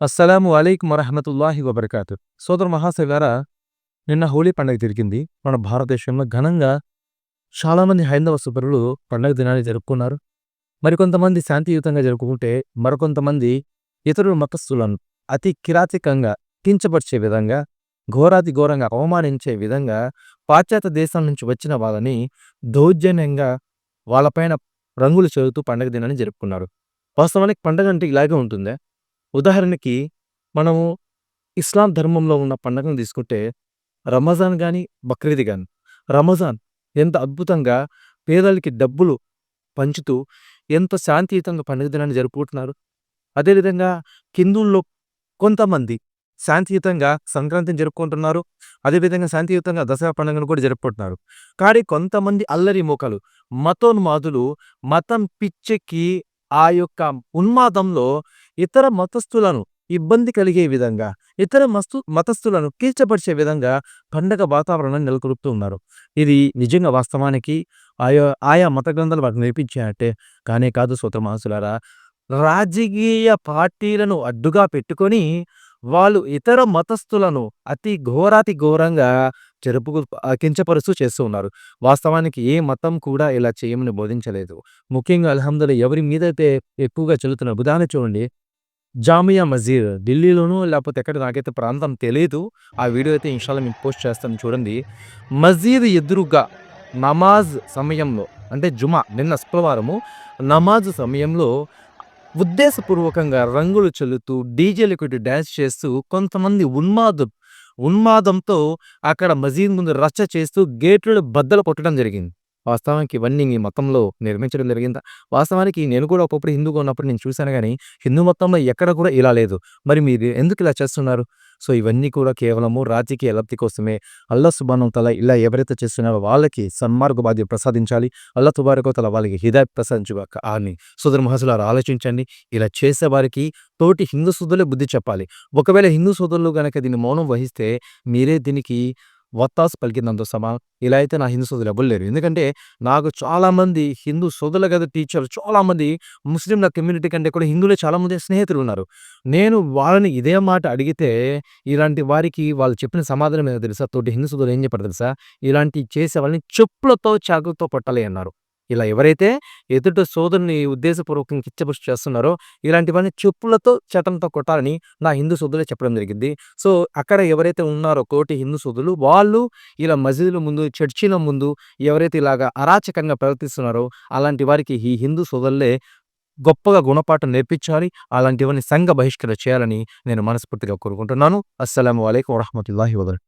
అస్సలాము అలైకుం వరహమతుల్లాహి వబర్కాతు. సోదర మహాశివారా నిన్న హోలీ పండుగ తిరిగింది. మన భారతదేశంలో ఘనంగా చాలామంది హైందవ సుపరులు పండుగ దినాన్ని జరుపుకున్నారు. మరికొంతమంది శాంతియుతంగా జరుపుకుంటే మరికొంతమంది ఇతరుల మతస్థులను అతి కిరాతికంగా కించపరిచే విధంగా ఘోరాతి ఘోరంగా అవమానించే విధంగా పాశ్చాత్య దేశాల నుంచి వచ్చిన వాళ్ళని దౌర్జన్యంగా వాళ్ళపైన రంగులు చదువుతూ పండుగ దినాన్ని జరుపుకున్నారు. వాస్తవానికి పండుగ అంటే ఇలాగే ఉంటుందే. ఉదాహరణకి మనము ఇస్లాం ధర్మంలో ఉన్న పండుగను తీసుకుంటే రమజాన్ కానీ బక్రీద్ కానీ రమజాన్ ఎంత అద్భుతంగా పేదలకి డబ్బులు పంచుతూ ఎంత శాంతియుతంగా పండుగ దినాన్ని జరుపుకుంటున్నారు. అదేవిధంగా హిందువుల్లో కొంతమంది శాంతియుతంగా సంక్రాంతిని జరుపుకుంటున్నారు. అదేవిధంగా శాంతియుతంగా దసరా పండుగను కూడా జరుపుకుంటున్నారు. కానీ కొంతమంది అల్లరి మోకలు మతోన్మాదులు మతం పిచ్చెక్కి ఆ యొక్క ఉన్మాదంలో ఇతర మతస్థులను ఇబ్బంది కలిగే విధంగా ఇతర మస్తు మతస్థులను కీర్చపరిచే విధంగా పండగ వాతావరణాన్ని నెలకొల్పుతూ ఉన్నారు. ఇది నిజంగా వాస్తవానికి ఆయా ఆయా మత గ్రంథాలు వాటిని నేర్పించాయంటే కానే కాదు సోత మహసులారా రాజకీయ పార్టీలను అడ్డుగా పెట్టుకొని వాళ్ళు ఇతర మతస్థులను అతి ఘోరాతి ఘోరంగా చెరుపు కించపరుస్తూ చేస్తూ ఉన్నారు. వాస్తవానికి ఏ మతం కూడా ఇలా చేయమని బోధించలేదు. ముఖ్యంగా అల్హమ్దుల్లా ఎవరి మీదైతే ఎక్కువగా చెల్లుతున్న ఉదాహరణ చూడండి. జామియా మజీద్ ఢిల్లీలోనూ లేకపోతే ఎక్కడ నాకైతే ప్రాంతం తెలియదు ఆ వీడియో అయితే ఇన్షాల్లో మేము పోస్ట్ చేస్తాను చూడండి. మజీద్ ఎదురుగా నమాజ్ సమయంలో అంటే జుమా నిన్న శుక్రవారము నమాజ్ సమయంలో ఉద్దేశపూర్వకంగా రంగులు చల్లుతూ డీజేలు కొట్టి డ్యాన్స్ చేస్తూ కొంతమంది ఉన్మాదు ఉన్మాదంతో అక్కడ మజీద్ ముందు రచ్చ చేస్తూ గేట్లు బద్దలు కొట్టడం జరిగింది. వాస్తవానికి ఇవన్నీ మీ మతంలో నిర్మించడం జరిగిందా? వాస్తవానికి నేను కూడా ఒకప్పుడు హిందూగా ఉన్నప్పుడు నేను చూశాను కానీ హిందూ మతంలో ఎక్కడ కూడా ఇలా లేదు. మరి మీరు ఎందుకు ఇలా చేస్తున్నారు? సో ఇవన్నీ కూడా కేవలము రాజకీయ లబ్ధి కోసమే. అల్లా సుబానం తల ఇలా ఎవరైతే చేస్తున్నారో వాళ్ళకి సన్మార్గ బాధ్య ప్రసాదించాలి. అల్లా తుబారకో తల వాళ్ళకి హిదాయత్ ప్రసాదించుగాక. అని సుదర్ మహసులారు ఆలోచించండి. ఇలా చేసే వారికి తోటి హిందూ సోదరులే బుద్ధి చెప్పాలి. ఒకవేళ హిందూ సోదరులు గనక దీన్ని మౌనం వహిస్తే మీరే దీనికి వత్తాసు పలికిందంతో సమా ఇలా అయితే నా హిందూ సోదరులు ఎవ్వరు లేరు. ఎందుకంటే నాకు చాలామంది హిందూ సోదరుల కదా టీచర్లు చాలామంది ముస్లింల కమ్యూనిటీ కంటే కూడా హిందువులే చాలామంది స్నేహితులు ఉన్నారు. నేను వాళ్ళని ఇదే మాట అడిగితే ఇలాంటి వారికి వాళ్ళు చెప్పిన సమాధానం ఏదో తెలుసా? తోటి హిందూ సోదరులు ఏం చెప్పారు తెలుసా? ఇలాంటి చేసే వాళ్ళని చెప్పులతో చాకులతో పట్టాలి అన్నారు. ఇలా ఎవరైతే ఎదుట సోదరుని ఉద్దేశపూర్వకంగా కిచ్చబుష్ చేస్తున్నారో ఇలాంటివన్నీ చెప్పులతో చట్టంతో కొట్టాలని నా హిందూ సోదరులే చెప్పడం జరిగింది. సో అక్కడ ఎవరైతే ఉన్నారో కోటి హిందూ సోదరులు వాళ్ళు ఇలా మసీదుల ముందు చర్చిల ముందు ఎవరైతే ఇలాగా అరాచకంగా ప్రవర్తిస్తున్నారో అలాంటి వారికి ఈ హిందూ సోదరులే గొప్పగా గుణపాఠం నేర్పించాలి. అలాంటివన్నీ సంఘ బహిష్కరణ చేయాలని నేను మనస్ఫూర్తిగా కోరుకుంటున్నాను. అస్సలం అయికం వరహమతుల్లాహి వదర్